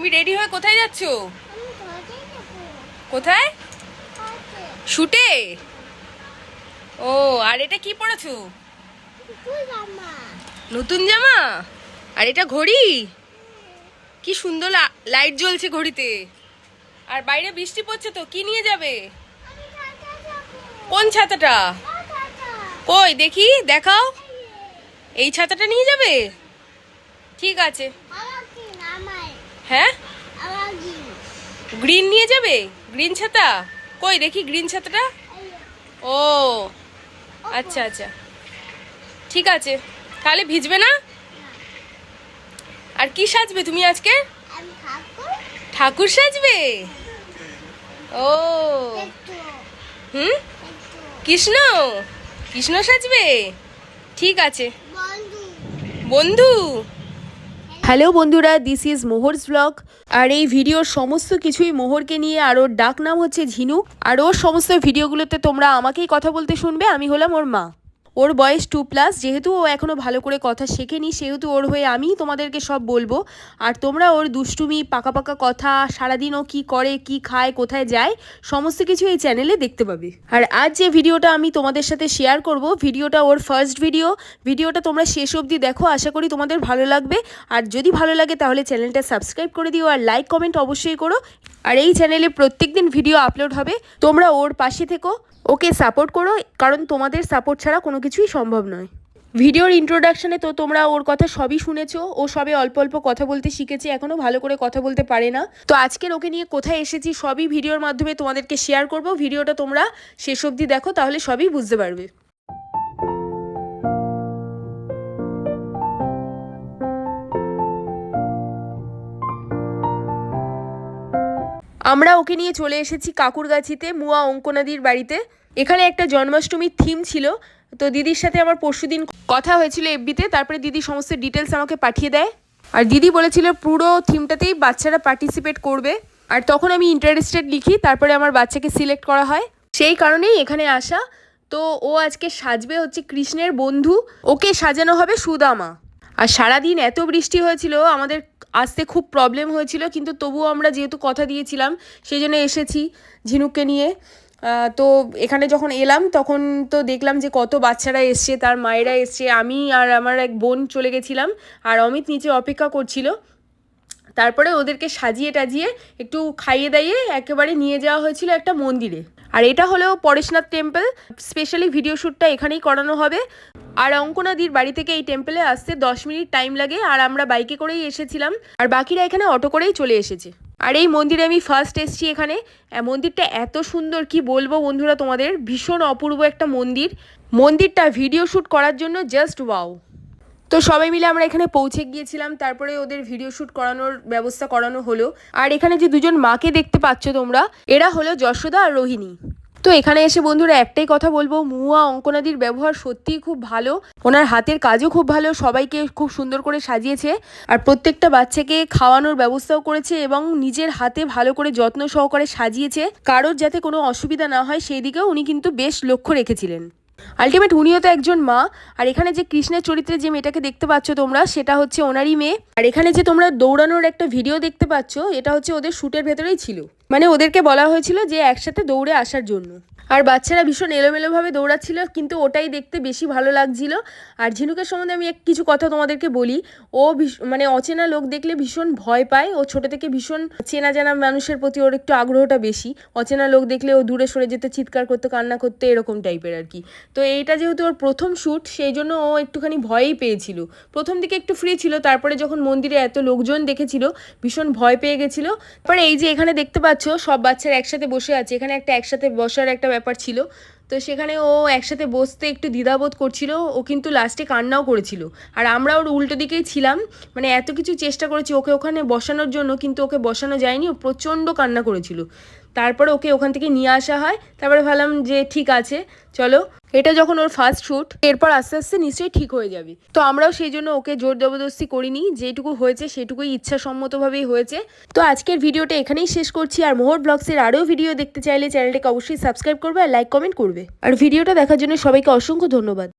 তুমি রেডি হয়ে কোথায় যাচ্ছ? কোথায়? শুটে? ও, আর এটা কি পড়েছো? নতুন জামা? আর এটা ঘড়ি? কি সুন্দর লাইট জ্বলছে ঘড়িতে। আর বাইরে বৃষ্টি পড়ছে তো, কি নিয়ে যাবে? কোন ছাতাটা? কই, দেখি, দেখাও। এই ছাতাটা নিয়ে যাবে? ঠিক আছে। হ্যাঁ? গ্রিন নিয়ে যাবে? গ্রিন ছাতা? কই দেখি গ্রিন ছাতাটা? ও আচ্ছা আচ্ছা। ঠিক আছে। তাহলে ভিজবে না? আর কি সাজবে তুমি আজকে? ঠাকুর সাজবে? ও। হুম? কৃষ্ণ? কৃষ্ণ সাজবে? ঠিক আছে। বন্ধু? হ্যালো বন্ধুরা দিস ইজ মোহরস ব্লগ আর এই ভিডিওর সমস্ত কিছুই মোহরকে নিয়ে, আর ওর ডাক নাম হচ্ছে ঝিনুক আর ওর সমস্ত ভিডিওগুলোতে তোমরা আমাকেই কথা বলতে শুনবে, আমি হলাম ওর মা। ওর বয়স টু প্লাস যেহেতু ও এখনও ভালো করে কথা শেখেনি, সেহেতু ওর হয়ে আমি তোমাদেরকে সব বলব। আর তোমরা ওর দুষ্টুমি, পাকা পাকা কথা, সারাদিন ও কী করে, কি খায়, কোথায় যায়, সমস্ত কিছু এই চ্যানেলে দেখতে পাবে। আর আজ যে ভিডিওটা আমি তোমাদের সাথে শেয়ার করব, ভিডিওটা ওর ফার্স্ট ভিডিও ভিডিওটা তোমরা শেষ অবধি দেখো, আশা করি তোমাদের ভালো লাগবে। আর যদি ভালো লাগে, তাহলে চ্যানেলটা সাবস্ক্রাইব করে দিও, আর লাইক কমেন্ট অবশ্যই করো। আর এই চ্যানেলে প্রত্যেকদিন ভিডিও আপলোড হবে। তোমরা ওর পাশে থেকো, ওকে সাপোর্ট করো, কারণ তোমাদের সাপোর্ট ছাড়া কোনো কিছুই সম্ভব নয়। ভিডিওর ইন্ট্রোডাকশনে তো তোমরা ওর কথা সবই শুনেছো, ও সবে অল্প অল্প কথা বলতে শিখেছে এখনও ভালো করে কথা বলতে পারে না। তো আজকের ওকে নিয়ে কোথায় এসেছি সবই ভিডিওর মাধ্যমে তোমাদেরকে শেয়ার করব। ভিডিওটা তোমরা শেষ অবধি দেখো, তাহলে সবই বুঝতে পারবে। আমরা ওকে নিয়ে চলে এসেছি কাকুরগাছিতে, মুয়া অঙ্কনাদির বাড়িতে। এখানে একটা জন্মাষ্টমীর থিম ছিল। তো দিদির সাথে আমার পরশুদিন কথা হয়েছিল এফবিতে, তারপরে দিদি সমস্ত ডিটেলস আমাকে পাঠিয়ে দেয়। আর দিদি বলেছিল পুরো থিমটাতেই বাচ্চারা পার্টিসিপেট করবে। আর তখন আমি ইন্টারেস্টেড লিখি, তারপরে আমার বাচ্চাকে সিলেক্ট করা হয়। সেই কারণেই এখানে আসা। তো ও আজকে সাজবে হচ্ছে কৃষ্ণের বন্ধু। ওকে সাজানো হবে সুদামা। আর সারাদিন এত বৃষ্টি হয়েছিল, আমাদের আসতে খুব প্রবলেম হয়েছিল, কিন্তু তবুও আমরা যেহেতু কথা দিয়েছিলাম সেই জন্য এসেছি ঝিনুককে নিয়ে। তো এখানে যখন এলাম, তখন তো দেখলাম যে কত বাচ্চারা এসছে, তার মায়েরা এসছে, আমি আর আমার এক বোন চলে গেছিলাম, আর অমিত নিচে অপেক্ষা করছিল। তারপরে ওদেরকে সাজিয়ে টাজিয়ে একটু খাইয়ে দাইয়ে একেবারে নিয়ে যাওয়া হয়েছিল একটা মন্দিরে। আর এটা হলো পরেশনাথ টেম্পল। স্পেশালি ভিডিও শ্যুটটা এখানেই করানো হবে। আর অঙ্কনাদির বাড়ি থেকে এই টেম্পলে আসতে দশ মিনিট টাইম লাগে, আর আমরা বাইকে করেই এসেছিলাম। আর বাকিরা এখানে অটো করেই চলে এসেছে। আর এই মন্দিরে আমি ফার্স্ট এসেছি এখানে। মন্দিরটা এত সুন্দর, কি বলব বন্ধুরা তোমাদের? ভীষণ অপূর্ব একটা মন্দির। মন্দিরটা ভিডিও শ্যুট করার জন্য জাস্ট ওয়াও তো সবাই মিলে আমরা এখানে পৌঁছে গিয়েছিলাম, তারপরে ওদের ভিডিও শ্যুট করানোর ব্যবস্থা করানো হলো। আর এখানে যে দুজন মাকে দেখতে পাচ্ছ তোমরা, এরা হলো যশোদা আর রোহিণী। তো এখানে এসে বন্ধুরা একটাই কথা বলব, মুয়া অঙ্কনাদির ব্যবহার সত্যিই খুব ভালো, ওনার হাতের কাজও খুব ভালো, সবাইকে খুব সুন্দর করে সাজিয়েছে। আর প্রত্যেকটা বাচ্চাকে খাওয়ানোর ব্যবস্থাও করেছে এবং নিজের হাতে ভালো করে যত্ন সহকারে সাজিয়েছে। কারোর যাতে কোনো অসুবিধা না হয়, সেই দিকেও উনি কিন্তু বেশ লক্ষ্য রেখেছিলেন। আলটিমেট উনিও তো একজন মা, আর এখানে যে কৃষ্ণের চরিত্রে যে মেয়েটাকে দেখতে পাচ্ছ তোমরা, সেটা হচ্ছে ওনারই মেয়ে। আর এখানে যে তোমরা দৌড়ানোর একটা ভিডিও দেখতে পাচ্ছ, এটা হচ্ছে ওদের শ্যুটের ভেতরেই ছিল। মানে ওদেরকে বলা হয়েছিল যে একসাথে দৌড়ে আসার জন্য। আর বাচ্চারা ভীষণ এলোমেলোভাবে দৌড়াচ্ছিল, কিন্তু ওটাই দেখতে বেশি ভালো লাগছিল। আর ঝিনুকের সম্বন্ধে আমি এক কিছু কথা তোমাদেরকে বলি। ও মানে অচেনা লোক দেখলে ভীষণ ভয় পায়। ও ছোট থেকে ভীষণ চেনা জানা মানুষের প্রতি ওর একটু আগ্রহটা বেশি। অচেনা লোক দেখলে ও দূরে সরে যেতে, চিৎকার করতে, কান্না করতে, এরকম টাইপের আর কি। তো এইটা যেহেতু ওর প্রথম শ্যুট সেই জন্য ও একটুখানি ভয়েই পেয়েছিল। প্রথম দিকে একটু ফ্রি ছিল, তারপরে যখন মন্দিরে এত লোকজন দেখেছিল, ভীষণ ভয় পেয়ে গেছিল। তারপরে এই যে এখানে দেখতে পাচ্ছ, সব বাচ্চারা একসাথে বসে আছে। এখানে একটা একসাথে বসার একটা ব্যাপার ছিল। তো সেখানে ও একসাথে বসতে একটু দ্বিধাবোধ করছিল। ও কিন্তু লাস্টে কান্নাও করেছিল। আর আমরা ওর উল্টো দিকেই ছিলাম। মানে এত কিছু চেষ্টা করেছি ওকে ওখানে বসানোর জন্য, কিন্তু ওকে বসানো যায়নি। ও প্রচণ্ড কান্না করেছিল। তারপরে ওকে ওখান থেকে নিয়ে আসা হয়। তারপরে ভাবলাম যে ঠিক আছে, চলো। এটা যখন ওর ফার্স্ট শ্যুট এরপর আস্তে আস্তে নিশ্চয়ই ঠিক হয়ে যাবে। তো আমরাও সেই জন্য ওকে জোর জবরদস্তি করিনি, যেটুকু হয়েছে সেটুকুই ইচ্ছাসম্মতভাবেই হয়েছে। তো আজকের ভিডিওটা এখানেই শেষ করছি। আর মোহর ব্লগসের আরও ভিডিও দেখতে চাইলে চ্যানেলটাকে অবশ্যই সাবস্ক্রাইব করবে আর লাইক কমেন্ট করবে। আর ভিডিওটা দেখার জন্য সবাইকে অসংখ্য ধন্যবাদ।